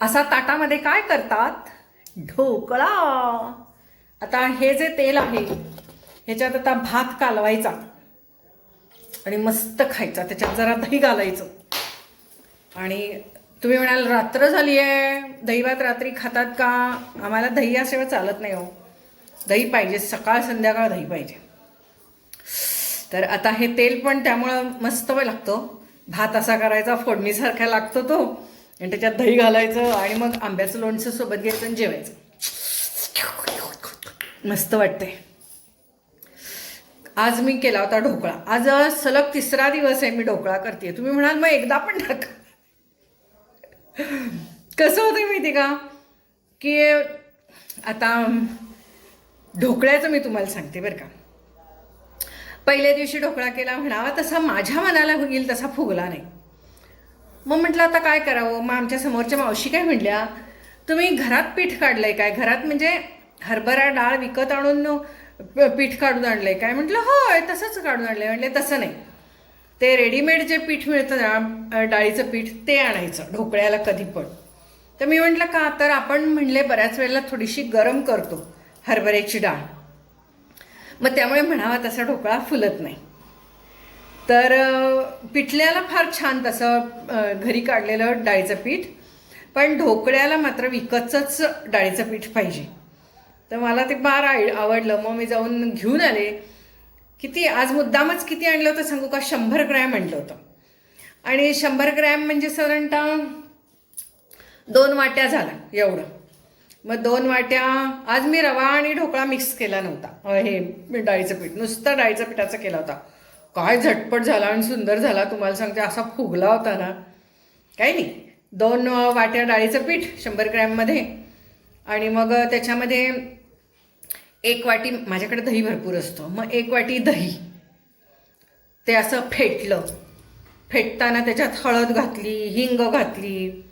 असा ताटामध्ये काय करतात? ढोकळा. आता हे जे तेल आहे ह्याच्यात आता भात कालवायचा आणि मस्त खायचा. त्याच्यात जरा दही घालायचं. आणि तुम्ही म्हणाल रात्र झाली आहे. दहीभात रात्री खातात का? आम्हाला दही याशिवाय चालत नाही हो. दही पाहिजे. सकाळ संध्याकाळ दही पाहिजे. तर आता हे तेल पण त्यामुळं मस्त लागतं. भात असा करायचा फोडणीसारखा लागतो तो. आणि त्याच्यात दही घालायचं आणि मग आंब्याचं लोणचं सोबत घ्यायचं आणि जेवायचं. मस्त वाटतंय. आज मी केला होता ढोकळा. आज सलग तिसरा दिवस आहे मी ढोकळा करते तुम्ही म्हणाल मग एकदा पण टाका कसं होतं माहिती का? की आता ढोकळ्याचं मी तुम्हाला सांगते बरं का. पहिल्या दिवशी ढोकळा केला म्हणावा तसा माझ्या मनाला होईल तसा फुगला नाही. मग म्हटलं आता काय करावं? मग आमच्या समोरच्या मावशी काय म्हटल्या तुम्ही घरात पीठ काढलंय काय? घरात म्हणजे हरभरा डाळ विकत आणून प- पीठ काढून आणलंय काय? म्हटलं होय तसंच काढून आणलंय. म्हटलं तसं नाही. ते रेडीमेड जे पीठ मिळतं ना डाळीचं पीठ ते आणायचं ढोकळ्याला कधी पण. तर मी म्हटलं का? तर आपण म्हणले बऱ्याच वेळेला थोडीशी गरम करतो हरभऱ्याची डाळ. मग त्यामुळे म्हणावा तसा ढोकळा फुलत नाही. तर पिठल्याला फार छान तसं घरी काढलेलं डाळीचं पीठ. पण ढोकळ्याला मात्र विकतच डाळीचं पीठ पाहिजे. तर मला ते फार आय- आवडलं. मग मी जाऊन घेऊन आले. किती आज मुद्दामच किती आणलं होतं सांगू का? शंभर ग्रॅम आणलं होतं. आणि शंभर ग्रॅम म्हणजे साधारणतः दोन वाट्या झाला एवढं. मग दोन वाट्या आज मी रवा आणि ढोकळा मिक्स केला नव्हता. हे डाळीचं पीठ नुसतं डाळीचं पिठाचं केला होता. काय झटपट झाला आणि सुंदर झाला तुम्हाला सांगते असा फुगला होता ना. काही नाही. दोन वाट्या डाळीचं पीठ शंभर ग्रॅममध्ये आणि मग त्याच्यामध्ये एक वाटी माझ्याकडे दही भरपूर असतं. मग एक वाटी दही. ते असं फेटलं. फेटताना त्याच्यात हळद घातली हिंग घातली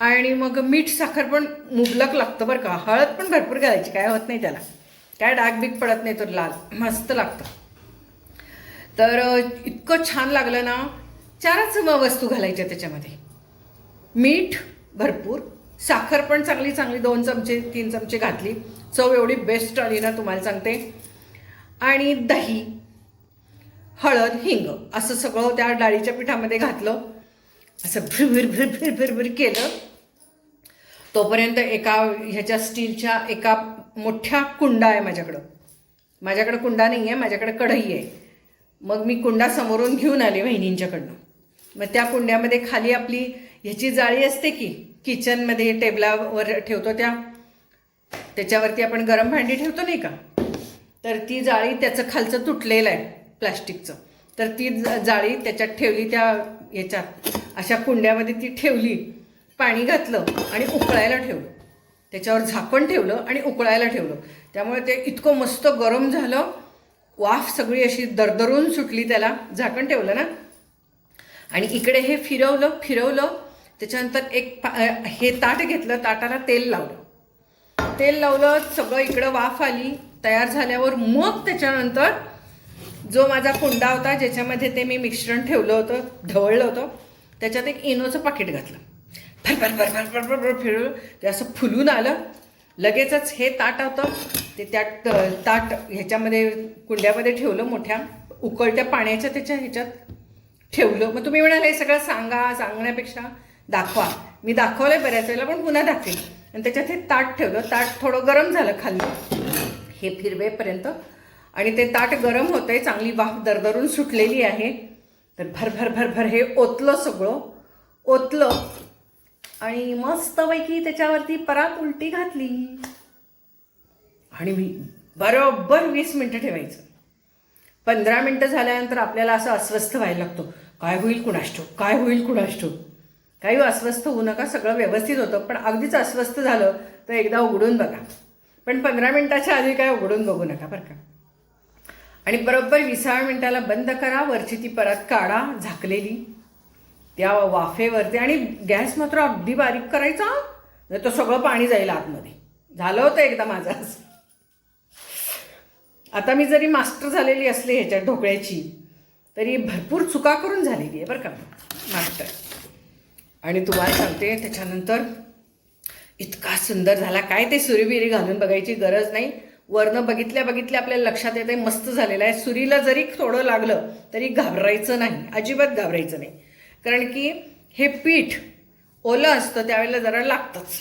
आणि मग मीठ साखर पण मुबलक लागतं बरं का. हळद पण भरपूर घालायची काय होत नाही त्याला. काय डाग डागबीग पडत नाही तो लाल. मस्त लागतं. तर इतकं छान लागलं ना चारच वस्तू घालायच्या त्याच्यामध्ये. मीठ भरपूर साखर पण चांगली चांगली दोन चमचे तीन चमचे घातली. चव एवढी बेस्ट आली ना तुम्हाला सांगते. आणि दही हळद हिंग असं सगळं त्या डाळीच्या पिठामध्ये घातलं. असं भरभर भरभर भरभर केलं. तोपर्यंत एका ह्याच्या स्टीलच्या एका मोठ्या कुंडा आहे माझ्याकडं. माझ्याकडं कुंडा नाही आहे माझ्याकडे कढई आहे. मग मी कुंडा समोरून घेऊन आले वहिनींच्याकडनं. मग त्या कुंड्यामध्ये खाली आपली ह्याची जाळी असते की किचनमध्ये टेबलावर ठेवतो त्या. त्याच्यावरती आपण गरम भांडी ठेवतो नाही का? तर ती जाळी त्याचं खालचं तुटलेलं आहे प्लास्टिकचं. तर ती जाळी त्याच्यात ठेवली त्या याच्यात अशा कुंड्यामध्ये ती ठेवली पाणी घातलं आणि उकळायला ठेवलं. त्याच्यावर झाकण ठेवलं आणि उकळायला ठेवलं. त्यामुळे ते इतकं मस्त गरम झालं वाफ सगळी अशी दरदरून सुटली त्याला झाकण ठेवलं ना आणि इकडे हे फिरवलं फिरवलं त्याच्यानंतर एक पा हे ताट घेतलं ताटाला तेल लावलं तेल लावलं सगळं इकडं वाफ आली तयार झाल्यावर मग त्याच्यानंतर जो माझा कुंडा होता ज्याच्यामध्ये ते मी मिश्रण ठेवलं होतं ढवळलं होतं त्याच्यात एक इनोचं पाकिट घातलं फर फर फर फर फर फर फिरवलं ते असं फुलून आलं लगेचच हे ताट होतं ते त्या ताट ह्याच्यामध्ये कुंड्यामध्ये ठेवलं मोठ्या उकळत्या पाण्याच्या त्याच्या ह्याच्यात ठेवलं. मग तुम्ही म्हणाल हे सगळं सांगा सांगण्यापेक्षा दाखवा. मी दाखवलं आहे बऱ्याच वेळेला पण पुन्हा दाखवेन. आणि त्याच्यात हे ताट ठेवलं. ताट थोडं गरम झालं खाल्लं हे फिरवेपर्यंत. आणि ते ताट गरम होतं आहे चांगली वाफ दरदरून सुटलेली आहे. तर भर भर भर भर हे ओतलं सगळं. ओतलं. आणि मस्तपैकी त्याच्यावरती परात उलटी घातली. आणि मी बरोबर वीस मिनटं ठेवायचं. पंधरा मिनटं झाल्यानंतर आपल्याला असं अस्वस्थ व्हायला लागतो. काय होईल कुणाष्टो? काय होईल कुणाष्टो? काही अस्वस्थ होऊ नका सगळं व्यवस्थित होतं. पण अगदीच अस्वस्थ झालं तर एकदा उघडून बघा. पण पंधरा मिनटाच्या आधी काय उघडून बघू नका बरं का. आणि बरोबर विसाव्या मिनटाला बंद करा वरची ती परत काढा झाकलेली. त्या वाफेवरती आणि गॅस मात्र अगदी बारीक करायचा नाही तर सगळं पाणी जाईल आतमध्ये. झालं होतं एकदा माझं असं. आता मी जरी मास्टर झालेली असले ह्याच्या ढोकळ्याची तरी भरपूर चुका करून झालेली आहे बरं का. मास्टर. आणि तुम्हाला सांगते त्याच्यानंतर इतका सुंदर झाला. काय ते सुरीबिरी घालून बघायची गरज नाही. वरनं बघितल्या बघितल्या आपल्याला लक्षात येते मस्त झालेलं आहे. सुरीला जरी थोडं लागलं तरी घाबरायचं नाही. अजिबात घाबरायचं नाही. कारण की हे पीठ ओलं असतं त्यावेळेला जरा लागतंच.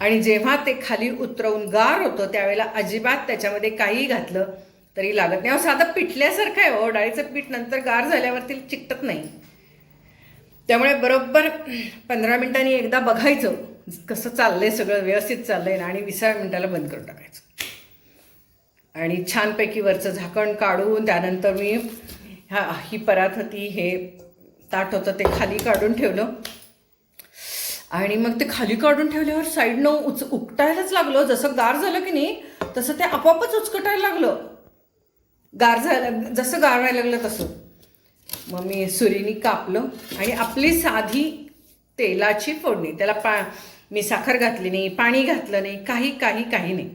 आणि जेव्हा ते खाली उतरवून गार होतं त्यावेळेला अजिबात त्याच्यामध्ये काही घातलं तरी लागत नाही. अहो साधं पिठल्यासारखं आहे हो. डाळीचं पीठ नंतर गार झाल्यावरती चिकटत नाही. त्यामुळे बरोबर पंधरा मिनिटांनी एकदा बघायचं कसं चाललंय सगळं व्यवस्थित चाललंय ना आणि विसाव्या मिनिटाला बंद करून टाकायचं. आणि छानपैकी वरचं झाकण काढून त्यानंतर मी ह्या ही परात होती हे ताट होतं ते खाली काढून ठेवलं. आणि मग ते खाली काढून ठेवल्यावर साईडनं उच उकटायलाच लागलं. जसं गार झालं की नाही तसं ते आपोआपच उचकटायला लागलं. गार झालं जसं गार व्हायला लागलं तसं. मग मी सुरीनी कापलं आणि आपली साधी तेलाची फोडणी त्याला पा मी साखर घातली नाही पाणी घातलं नाही काही काही काही नाही.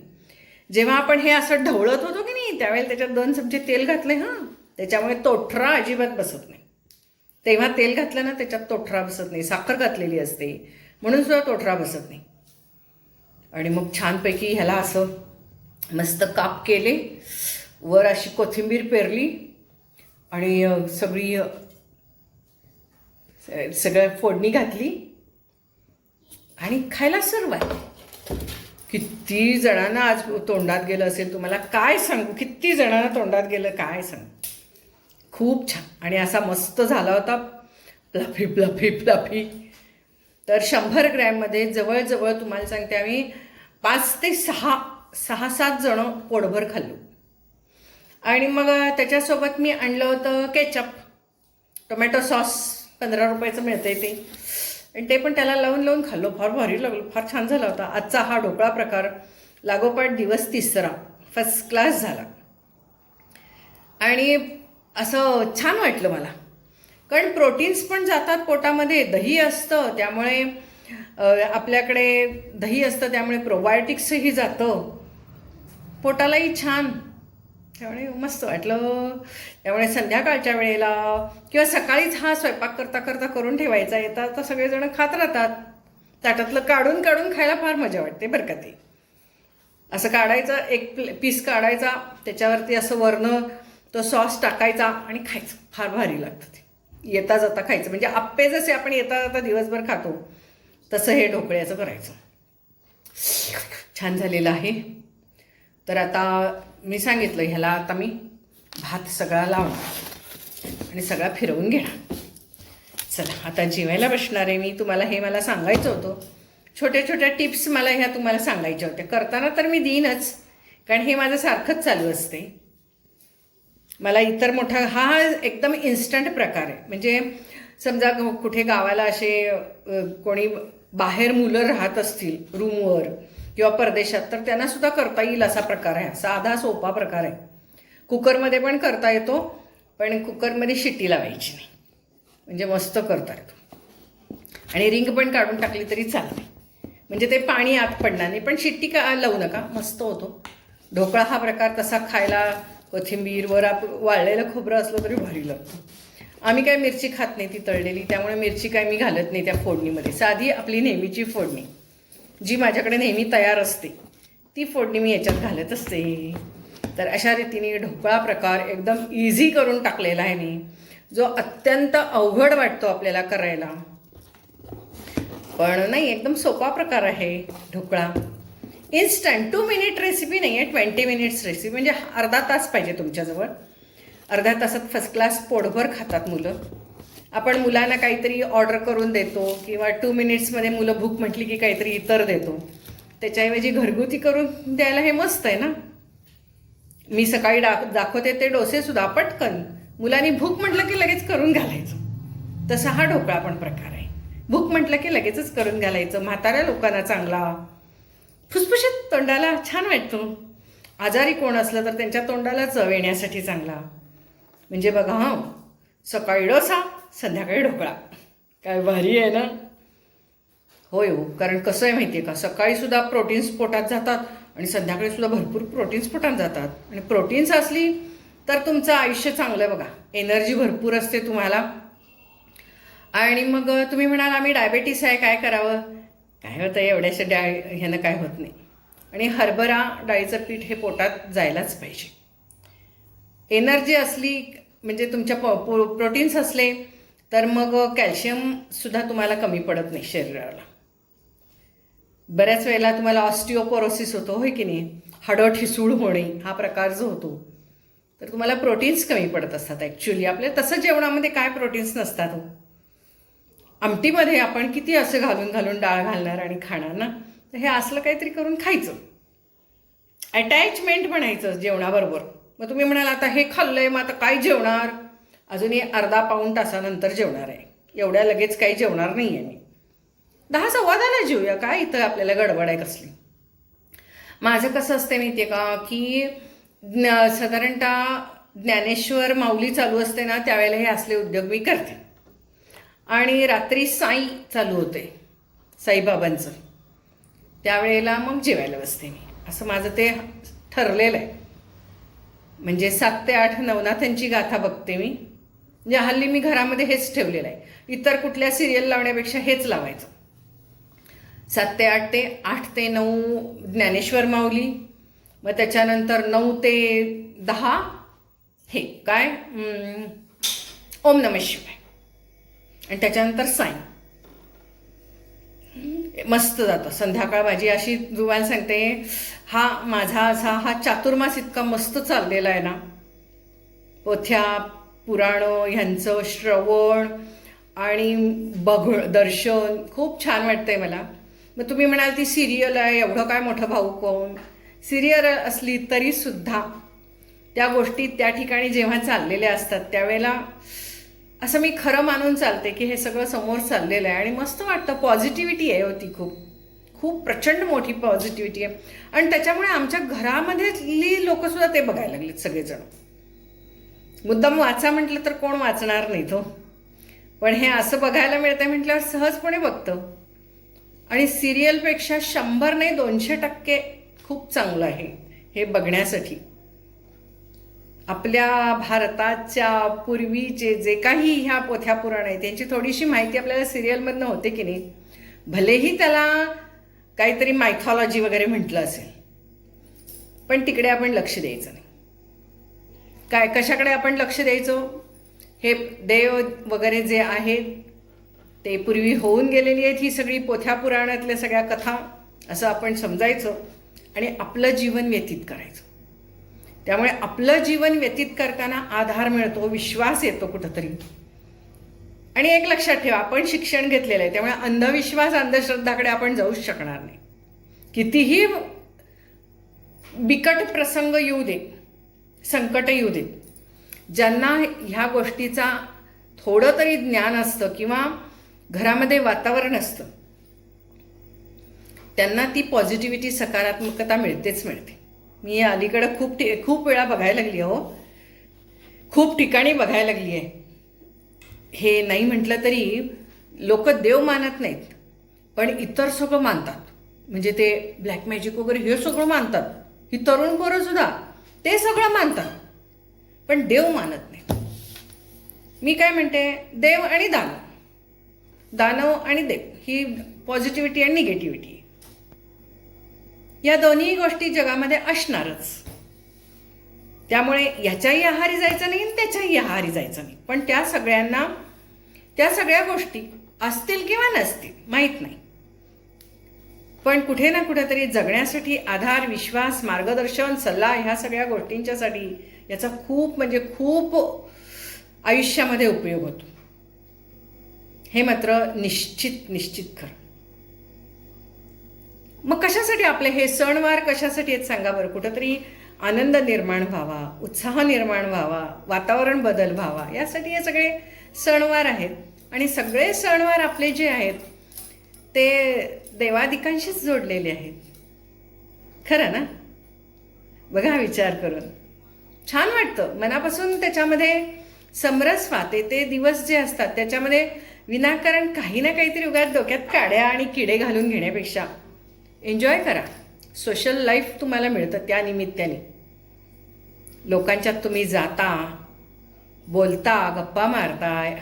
जेव्हा आपण हे असं ढवळत होतो की नाही त्यावेळेला त्याच्यात दोन चमचे तेल घातले हां. त्याच्यामुळे तोठरा अजिबात बसत नाही. तेव्हा तेल घातलं ना त्याच्यात तोठरा बसत नाही. साखर घातलेली असते. म्हणून सुद्धा तोठरा बसत नाही. आणि मग छानपैकी ह्याला असं मस्त काप केले. वर अशी कोथिंबीर पेरली. आणि सगळी सगळ्या सगळं फोडणी घातली. आणि खायला सुरुवात किती जणांना आज तोंडात गेलं असेल तुम्हाला? काय सांगू? किती जणांना तोंडात गेलं? काय सांगू? खूप छान. आणि असा मस्त झाला होता. प्लफी प्लफी प्लफी तर शंभर ग्रॅममध्ये जवळजवळ तुम्हाला सांगते आम्ही पाच ते सहा सहा सात जणं पोटभर खाल्लो. आणि मग त्याच्यासोबत मी आणलं होतं केचप टोमॅटो सॉस पंधरा रुपयाचं मिळतं आहे ते. आणि ते पण त्याला लावून लावून खाल्लो. फार भारी लागलो. फार छान झाला होता. आजचा हा ढोकळा प्रकार. लागोपाठ दिवस तिसरा. फर्स्ट क्लास झाला. आणि असं छान वाटलं मला. कारण प्रोटीन्स पण जातात पोटामध्ये दही असतं त्यामुळे आपल्याकडे दही असतं त्यामुळे प्रोबायोटिक्सही जातं. पोटालाही छान. त्यामुळे मस्त वाटलं. त्यामुळे संध्याकाळच्या वेळेला किंवा सकाळीच हा स्वयंपाक करता करता करून ठेवायचा येतात तर सगळेजण खात राहतात. ताटातलं काढून काढून खायला फार मजा वाटते बरं का ते. असं काढायचं एक प्ले पीस काढायचा त्याच्यावरती असं वरणं तो सॉस टाकायचा आणि खायचं. फार भारी लागतं ते. येता जाता खायचं. म्हणजे आप्पे जसे आपण येता जाता दिवसभर खातो तसं हे ढोकळ्याचं करायचं. छान झालेलं आहे. तर आता मी सांगितलं ह्याला आता मी भात सगळा लावणार आणि सगळा फिरवून घेणार. चला आता जेवायला बसणार आहे मी. तुम्हाला हे मला सांगायचं होतं. छोट्या छोट्या टिप्स मला ह्या तुम्हाला सांगायच्या होत्या. करताना तर मी देईनच कारण हे माझं सारखंच चालू असते. मला इतर मोठा हा एकदम इन्स्टंट प्रकार आहे. म्हणजे समजा कुठे गावाला असे कोणी बाहेर मुलं राहत असतील रूमवर किंवा परदेशात तर त्यांना सुद्धा करता येईल असा प्रकार आहे. साधा सोपा प्रकार आहे. कुकरमध्ये पण करता येतो पण कुकरमध्ये शिट्टी लावायची नाही. म्हणजे मस्त करता येतो. आणि रिंग पण काढून टाकली तरी चालते म्हणजे ते पाणी आत पडणार नाही. पण शिट्टी का लावू नका. मस्त होतो. ढोकळा हा प्रकार तसा खायला कोथिंबीर वर आप वाळलेलं खोबरं असलं तरी भारी लागतं. आम्ही काय मिरची खात नाही ती तळलेली त्यामुळे मिरची काय मी घालत नाही त्या फोडणीमध्ये. साधी आपली नेहमीची फोडणी जी माझ्याकडे नेहमी तयार असते ती फोडणी मी याच्यात घालत असते. तर अशा रीतीने ढोकळा प्रकार एकदम इझी करून टाकलेला आहे मी. जो अत्यंत अवघड वाटतो आपल्याला करायला. पण नाही एकदम सोपा प्रकार आहे dhokla. Instant two minute recipe नाही आहे ट्वेंटी मिनिट्स रेसिपी म्हणजे अर्धा तास पाहिजे तुमच्याजवळ. अर्ध्या तासात फर्स्ट क्लास पोटभर खातात मुलं. आपण मुलांना काहीतरी ऑर्डर करून देतो किंवा टू मिनिट्समध्ये मुलं भूक म्हटली की काहीतरी इतर देतो. त्याच्याऐवजी घरगुती करून द्यायला हे मस्त आहे ना. मी सकाळी डा दाखवते ते डोसेसुद्धा पटकन. मुलांनी भूक म्हटलं की लगेच करून घालायचं. तसा हा ढोकळा पण प्रकार आहे. भूक म्हटलं की लगेचच करून घालायचं. म्हाताऱ्या लोकांना चांगला. फुसफुशीत तोंडाला छान वाटतो. आजारी कोण असलं तर त्यांच्या तोंडाला चव येण्यासाठी चांगला. म्हणजे बघा हां सकाळी डोसा संध्याकाळी ढोकळा. काय भारी आहे ना? होय हो कारण कसं आहे माहिती आहे का सकाळीसुद्धा प्रोटीन्स पोटात जातात आणि संध्याकाळीसुद्धा भरपूर प्रोटीन्स पोटात जातात. आणि प्रोटीन्स असली तर तुमचं आयुष्य चांगलं आहे बघा. एनर्जी भरपूर असते तुम्हाला. आणि मग तुम्ही म्हणाल आम्ही डायबेटीस आहे काय करावं? काय होतं एवढ्याशा डाळ ह्यानं काय होत नाही. आणि हरभरा डाळीचं पीठ हे पोटात जायलाच पाहिजे. एनर्जी असली म्हणजे तुमच्या प पो प्रोटीन्स असले तर मग कॅल्शियमसुद्धा तुम्हाला कमी पडत नाही शरीराला. बऱ्याच वेळेला तुम्हाला ऑस्टिओपोरोसिस होतो होय की नाही? हाडं ठिसूळ होणे हा प्रकार जो होतो तर तुम्हाला प्रोटीन्स कमी पडत असतात ॲक्च्युली आपल्या तसं जेवणामध्ये काय प्रोटीन्स नसतात हो. आमटीमध्ये आपण किती असं घालून घालून डाळ घालणार आणि खाणार ना? तर हे असलं काहीतरी करून खायचं. अटॅचमेंट म्हणायचं जेवणाबरोबर. मग तुम्ही म्हणाल आता हे खाल्लं आहे मग आता काय जेवणार? अजूनही अर्धा पाऊण तासानंतर जेवणार आहे. एवढ्या लगेच काही जेवणार नाही आहे मी. दहा सव्वादाला जेवूया काय इथं आपल्याला गडबड आहे कसली? माझं कसं असते माहिती आहे का की साधारणतः ज्ञानेश्वर माऊली चालू असते ना त्यावेळेला हे असले उद्योग मी करते. आणि रात्री साई चालू होते. साईबाबांचं. त्यावेळेला मग जेवायला बसते मी. असं माझं ते ठरलेलं आहे. म्हणजे सात ते आठ नवनाथांची गाथा बघते मी. म्हणजे हल्ली मी घरामध्ये हेच ठेवलेलं आहे. इतर कुठल्या सिरियल लावण्यापेक्षा हेच लावायचं. सात ते आठ ते आठ ते नऊ ज्ञानेश्वर माऊली. मग त्याच्यानंतर नऊ ते दहा. हे काय? ओम नम शिवाय. आणि त्याच्यानंतर साई. मस्त जातं. संध्याकाळ माझी अशी जुवायला सांगते हा माझा असा हा चातुर्मास इतका मस्त चाललेला आहे ना. पोथ्या पुराणं ह्यांचं श्रवण आणि बघ दर्शन खूप छान वाटतंय मला. मग तुम्ही म्हणाल ती सिरियल आहे एवढं काय मोठं भाऊ कोण? सिरियल असली तरीसुद्धा त्या गोष्टी त्या ठिकाणी जेव्हा चाललेल्या असतात त्यावेळेला असं मी खरं मानून चालते की हे सगळं समोर चाललेलं आहे आणि मस्त वाटतं. पॉझिटिव्हिटी आहे होती खूप. खूप प्रचंड मोठी पॉझिटिव्हिटी आहे. आणि त्याच्यामुळे आमच्या घरामधली लोकंसुद्धा ते बघायला लागलेत सगळेजण. मुद्दाम वाचा म्हटलं तर कोण वाचणार नाही तो हो. पण हे असं बघायला मिळतंय म्हटल्यावर सहजपणे बघतं. आणि सिरियलपेक्षा शंभर नाही दोनशे टक्के खूप चांगलं आहे हे बघण्यासाठी. आपल्या भारताच्या पूर्वीचे जे काही ह्या पोथ्या पुराण आहे त्यांची थोडीशी माहिती आपल्याला सिरियलमधनं होते की नाही भलेही त्याला काहीतरी मायथॉलॉजी वगैरे म्हटलं असेल पण तिकडे आपण लक्ष द्यायचं नाही. काय कशाकडे आपण लक्ष द्यायचो? हे देव वगैरे जे आहेत ते पूर्वी होऊन गेलेली आहेत ही सगळी पोथ्या पुराणातल्या सगळ्या कथा असं आपण समजायचं आणि आपलं जीवन व्यतीत करायचं. त्यामुळे आपलं जीवन व्यतीत करताना आधार मिळतो विश्वास येतो कुठंतरी. आणि एक लक्षात ठेवा आपण शिक्षण घेतलेलं आहे त्यामुळे अंधविश्वास अंधश्रद्धाकडे आपण जाऊच शकणार नाही. कितीही बिकट प्रसंग येऊ दे संकट येऊ दे ज्यांना ह्या गोष्टीचा थोडं तरी ज्ञान असतं किंवा घरामध्ये वातावरण असतं त्यांना ती पॉझिटिव्हिटी सकारात्मकता मिळतेच मिळते. मी अलीकडं खूप ठि खूप वेळा बघायला लागली हो खूप ठिकाणी बघायला लागली आहे. हे नाही म्हटलं तरी लोक देव मानत नाहीत पण इतर सगळं मानतात. म्हणजे ते ब्लॅक मॅजिक वगैरे हे सगळं मानतात. ही तरुण पोरं सुद्धा ते सगळं मानतात. पण देव मानत नाही मी काय म्हणते देव आणि दानव. दानव आणि देव. ही पॉझिटिव्हिटी आणि निगेटिव्हिटी या दोन्ही गोष्टी जगामध्ये असणारच. त्यामुळे याच्याही आहारी जायचं नाही आणि त्याच्याही आहारी जायचं नाही. पण त्या सगळ्यांना त्या सगळ्या गोष्टी असतील किंवा नसतील माहीत नाही. पण कुठे ना कुठेतरी जगण्यासाठी आधार विश्वास मार्गदर्शन सल्ला ह्या सगळ्या गोष्टींच्यासाठी याचा खूप म्हणजे खूप आयुष्यामध्ये उपयोग होतो. हे मात्र निश्चित निश्चित खरं. मग कशासाठी आपले हे सणवार कशासाठी आहेत सांगा बरं? कुठंतरी आनंद निर्माण व्हावा उत्साह निर्माण व्हावा वातावरण बदल व्हावा यासाठी हे सगळे सणवार आहेत. आणि सगळे सणवार आपले जे आहेत ते देवादिकांशीच जोडलेले आहेत. खरं ना? बघा विचार करून. छान वाटतं. मनापासून त्याच्यामध्ये समरस वाहते. ते दिवस जे असतात त्याच्यामध्ये विनाकारण काही ना काहीतरी उगाच डोक्यात काड्या आणि किडे घालून घेण्यापेक्षा एन्जॉय करा. सोशल लाईफ तुम्हाला मिळतं त्या निमित्ताने. लोकांच्यात तुम्ही जाता बोलता गप्पा मारताय.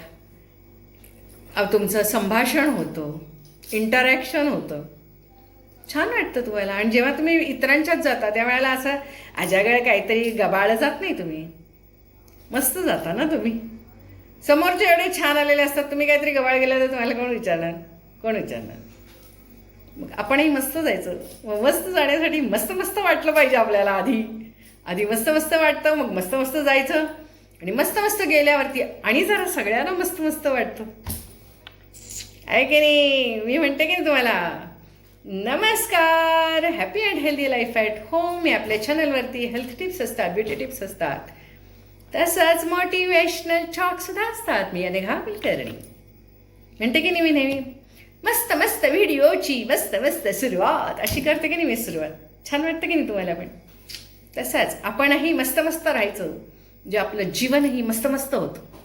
तुमचं संभाषण होतं इंटरॅक्शन होतं. छान वाटतं तुम्हाला. आणि जेव्हा तुम्ही इतरांच्याच जाता त्यावेळेला असं अजागळ काहीतरी गबाळ जात नाही तुम्ही. मस्त जाता ना तुम्ही. समोरचे एवढे छान आलेले असतात तुम्ही काहीतरी गबाळ गेला तर तुम्हाला कोण विचारणार? कोण विचारणार? मग आपणही मस्त जायचं. मस्त जाण्यासाठी मस्त मस्त वाटलं पाहिजे आपल्याला आधी. आधी मस्त मस्त वाटतं मग मस्त मस्त जायचं. आणि मस्त मस्त गेल्यावरती आणि जरा सगळ्यांना मस्त मस्त वाटतं. आहे की नाही? मी म्हणते की नाही तुम्हाला? नमस्कार! Happy and healthy life at home मी आपल्या चॅनलवरती हेल्थ टिप्स असतात ब्युटी टिप्स असतात. तसंच मोटिवेशनल चॉकसुद्धा असतात. मी अनेक कुलकर्णी म्हणते की नाही मी नेहमी? मस्त मस्त व्हिडिओची मस्त मस्त सुरुवात. अशी करते की नाही मी सुरुवात? छान वाटतं की नाही तुम्हाला पण? तसंच आपणही मस्त मस्त राहायचं. जे आपलं जीवनही मस्त मस्त होतं.